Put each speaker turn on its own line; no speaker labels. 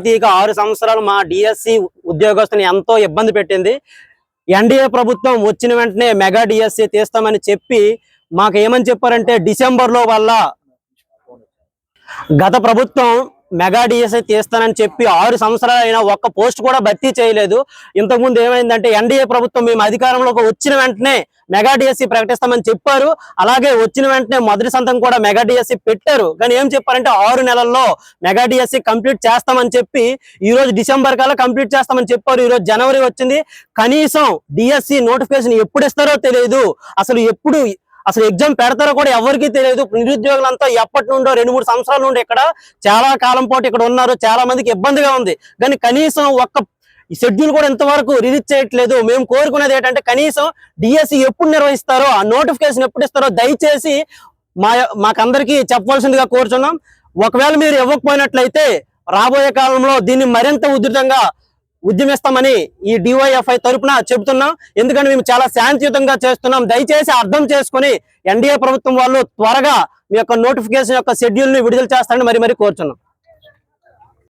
ఇక ఆరు సంవత్సరాలు మా డిఎస్సి ఉద్యోగస్తుని ఎంతో ఇబ్బంది పెట్టింది. ఎన్డీఏ ప్రభుత్వం వచ్చిన వెంటనే మెగా డిఎస్సి తీస్తామని చెప్పి మాకు ఏమని చెప్పారంటే డిసెంబర్లో వల్ల గత ప్రభుత్వం మెగా డిఎస్ఐ తీస్తానని చెప్పి ఆరు సంవత్సరాలు అయినా ఒక్క పోస్ట్ కూడా భర్తీ చేయలేదు. ఇంతకుముందు ఏమైందంటే ఎన్డీఏ ప్రభుత్వం మేము అధికారంలోకి వచ్చిన వెంటనే మెగా డిఎస్సి ప్రకటిస్తామని చెప్పారు. అలాగే వచ్చిన వెంటనే మొదటి సంతం కూడా మెగా డిఎస్సి పెట్టారు. కానీ ఏం చెప్పారంటే ఆరు నెలల్లో మెగా డిఎస్సి కంప్లీట్ చేస్తామని చెప్పి ఈ రోజు డిసెంబర్ కల్లా కంప్లీట్ చేస్తామని చెప్పారు. ఈ రోజు జనవరి వచ్చింది. కనీసం డిఎస్సి నోటిఫికేషన్ ఎప్పుడు ఇస్తారో తెలియదు. అసలు ఎప్పుడు అసలు ఎగ్జామ్ పెడతారో కూడా ఎవరికీ తెలియదు. నిరుద్యోగులంతా ఎప్పటి నుండో రెండు మూడు సంవత్సరాల నుండి ఇక్కడ చాలా కాలం పాటు ఇక్కడ ఉన్నారు. చాలా మందికి ఇబ్బందిగా ఉంది. కానీ కనీసం ఒక్క షెడ్యూల్ కూడా ఇంతవరకు రిలీజ్ చేయట్లేదు. మేము కోరుకునేది ఏంటంటే కనీసం డిఎస్సి ఎప్పుడు నిర్వహిస్తారో ఆ నోటిఫికేషన్ ఎప్పుడు ఇస్తారో దయచేసి మా మాకందరికీ చెప్పవలసిందిగా కోరుచున్నాం. ఒకవేళ మీరు ఇవ్వకపోయినట్లయితే రాబోయే కాలంలో దీన్ని మరింత ఉధృతంగా ఉద్యమిస్తామని ఈ డివైఎఫ్ఐ తరపున చెబుతున్నాం. ఎందుకంటే మేము చాలా శాంతియుతంగా చేస్తున్నాం. దయచేసి అర్థం చేసుకుని ఎన్డీఏ ప్రభుత్వం వాళ్ళు త్వరగా మీ యొక్క నోటిఫికేషన్ యొక్క షెడ్యూల్ని విడుదల చేస్తారని మరి మరి కోరుచున్నాం.